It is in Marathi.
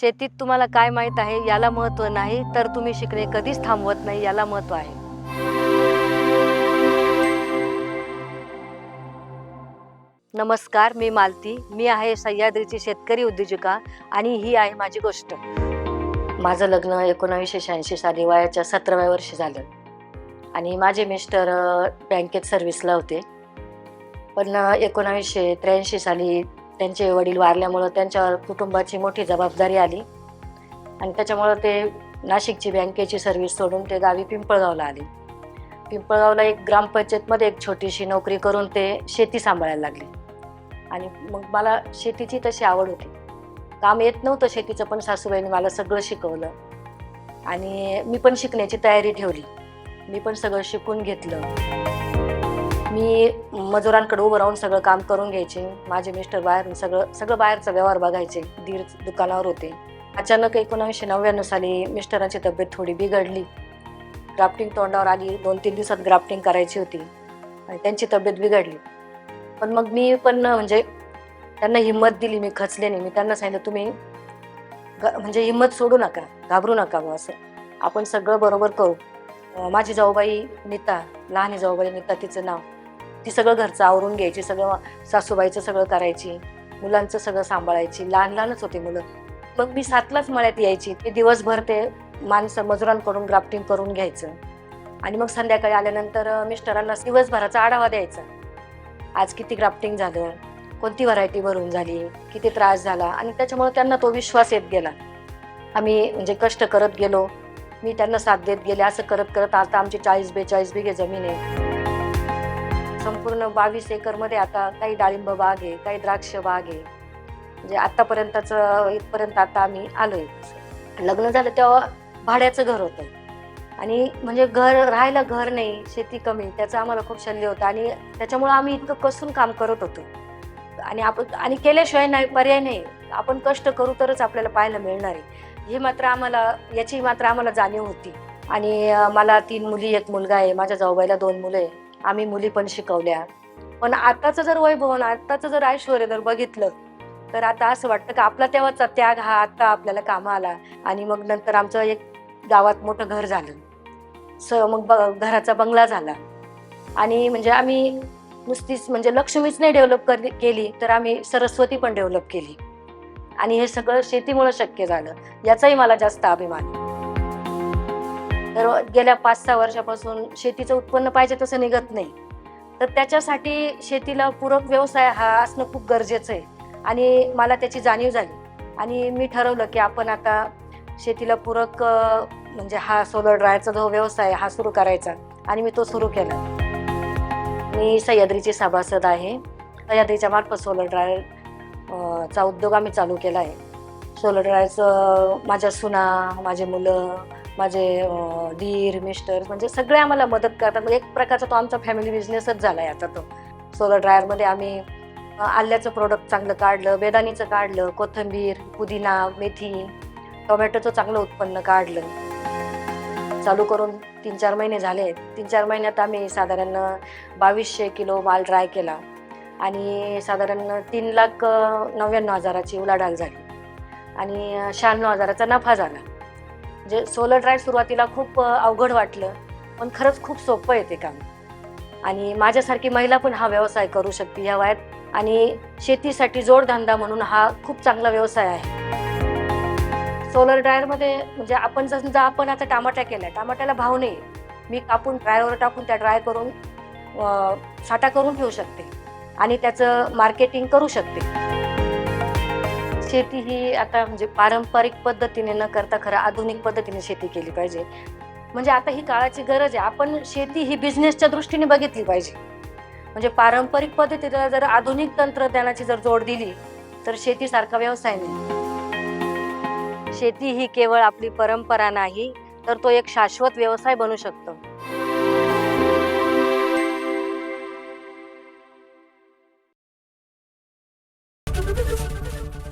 शेतीत तुम्हाला काय माहीत आहे याला महत्त्व नाही तर तुम्ही शिकणे कधीच थांबवत नाही याला महत्त्व आहे. नमस्कार मी मालती. मी आहे सह्याद्रीची शेतकरी उद्योजिका आणि ही आहे माझी गोष्ट. माझं लग्न एकोणावीसशे शहाऐंशी साली वयाच्या सतराव्या वर्षी झालं. आणि माझे मिस्टर बँकेत सर्व्हिसला होते. पण एकोणावीसशे त्र्याऐंशी साली त्यांचे वडील वारल्यामुळं त्यांच्यावर कुटुंबाची मोठी जबाबदारी आली. आणि त्याच्यामुळं ते नाशिकची बँकेची सर्व्हिस सोडून ते गावी पिंपळगावला आले. पिंपळगावला एक ग्रामपंचायतमध्ये एक छोटीशी नोकरी करून ते शेती सांभाळायला लागली. आणि मग मला शेतीची तशी आवड होती. काम येत नव्हतं शेतीचं पण सासूबाईने मला सगळं शिकवलं. आणि मी पण शिकण्याची तयारी ठेवली. मी पण सगळं शिकून घेतलं. मी मजुरांकडे उभं राहून सगळं काम करून घ्यायचे. माझे मिस्टर बाहेर सगळं सगळं बाहेरचा व्यवहार बघायचे. दीड दुकानावर होते. अचानक एकोणावीसशे नव्याण्णव साली मिस्टरांची तब्येत थोडी बिघडली. ग्राफ्टिंग तोंडावर आली. दोन तीन दिवसात ग्राफ्टिंग करायची होती. आणि त्यांची तब्येत बिघडली. पण मग मी पण म्हणजे त्यांना हिंमत दिली मी खचले नाही मी त्यांना सांगितलं तुम्ही ग- म्हणजे हिंमत सोडू नका. घाबरू नका बुवा असं. आपण सगळं बरोबर करू. माझी जाऊबाई नीता लहान आहे जाऊबाई नीता तिचं नाव. ती सगळं घरचं आवरून घ्यायची सगळं सासूबाईचं सगळं करायची मुलांचं सगळं सांभाळायची. लहान लहानच होती मुलं. मग मी सातलाच मळ्यात यायची. ते दिवसभर ते माणसं मजुरांकडून ग्राफ्टिंग करून घ्यायचं. आणि मग संध्याकाळी आल्यानंतर मिस्टरांना दिवसभराचा आढावा द्यायचा. आज किती ग्राफ्टिंग झालं? कोणती व्हरायटी भरून झाली? किती त्रास झाला? आणि त्याच्यामुळे त्यांना तो विश्वास येत गेला. आम्ही म्हणजे कष्ट करत गेलो. मी त्यांना साथ देत गेले. असं करत करत आता आमची चाळीस बेचाळीस बिघे जमीन आहे. संपूर्ण बावीस एकरमध्ये आता काही डाळिंब बाग आहे काही द्राक्ष बाग आहे. म्हणजे आत्तापर्यंतचं इथपर्यंत आता आम्ही आलोय. लग्न झालं तेव्हा भाड्याचं घर होतं. आणि म्हणजे घर राहायला घर नाही शेती कमी त्याचं आम्हाला खूप शल्य होतं. आणि त्याच्यामुळं आम्ही इतकं कसून काम करत होतो. आणि आपण आणि केल्याशिवाय नाही पर्याय नाही. आपण कष्ट करू तरच आपल्याला पाहायला मिळणार आहे. हे मात्र आम्हाला याची मात्र आम्हाला जाणीव होती. आणि मला तीन मुली एक मुलगा आहे. माझ्या जाऊबाईला दोन मुलं आहे. आम्ही मुली पण शिकवल्या. पण आताचं जर वैभव आणि आताचं जर ऐश्वर्य जर बघितलं तर आता असं वाटतं का आपला तेव्हाचा त्याग हा आता आपल्याला कामा आला. आणि मग नंतर आमचं एक गावात मोठं घर झालं. स मग ब- घराचा बंगला झाला. आणि म्हणजे आम्ही नुसतीच म्हणजे लक्ष्मीच नाही डेव्हलप कर केली तर आम्ही सरस्वती पण डेव्हलप केली. आणि हे सगळं शेतीमुळे शक्य झालं. याचाही मला जास्त अभिमान आहे. तर गेल्या पाच सहा वर्षापासून शेतीचं उत्पन्न पाहिजे तसं निघत नाही. तर त्याच्यासाठी शेतीला पूरक व्यवसाय हा असणं खूप गरजेचं आहे. आणि मला त्याची जाणीव झाली. आणि मी ठरवलं की आपण आता शेतीला पूरक म्हणजे हा सोलर ड्रायरचा जो व्यवसाय हा सुरू करायचा. आणि मी तो सुरू केला. मी सह्याद्रीची सभासद आहे. सह्याद्रीच्या मार्फत सोलर ड्रायर चा उद्योग आम्ही चालू केला आहे. सोलर ड्रायरचं माझ्या सुना माझे मुलं माझे धीर मिस्टर म्हणजे सगळे आम्हाला मदत करतात. म्हणजे एक प्रकारचा तो आमचा फॅमिली बिझनेसच झाला आहे आता तो सोलर ड्रायरमध्ये आम्ही आल्याचं प्रोडक्ट चांगलं काढलं बेदाणीचं काढलं कोथिंबीर पुदिना मेथी टोमॅटोचं चांगलं उत्पन्न काढलं. चालू करून तीन चार महिने झाले. तीन चार महिन्यात आम्ही साधारण बावीसशे किलो माल ड्राय केला. आणि साधारण तीन लाख नव्याण्णव हजाराची उलाढाल झाली. आणि शहाण्णव हजाराचा नफा झाला. जे सोलर ड्राईव्ह सुरुवातीला खूप अवघड वाटलं पण खरंच खूप सोपं आहे ते काम. आणि माझ्यासारखी महिला पण हा व्यवसाय करू शकते ह्या वयात. आणि शेतीसाठी जोडधंदा म्हणून हा खूप चांगला व्यवसाय आहे. सोलर ड्रायरमध्ये म्हणजे आपण समजा आपण आता टमाट्या केल्या टमाट्याला भाव नाही. मी कापून ड्रायवर टाकून त्या ड्राय करून साठा करून ठेवू शकते. आणि त्याचं मार्केटिंग करू शकते. शेती ही आता म्हणजे पारंपरिक पद्धतीने न करता खरं आधुनिक पद्धतीने शेती केली पाहिजे. म्हणजे आता ही काळाची गरज आहे. आपण शेती ही बिझनेसच्या दृष्टीने बघितली पाहिजे. म्हणजे पारंपरिक पद्धतीला जर आधुनिक तंत्रज्ञानाची जर जोड दिली तर शेतीसारखा व्यवसाय नाही. शेती ही केवळ आपली परंपरा नाही तर तो एक शाश्वत व्यवसाय बनू शकतो.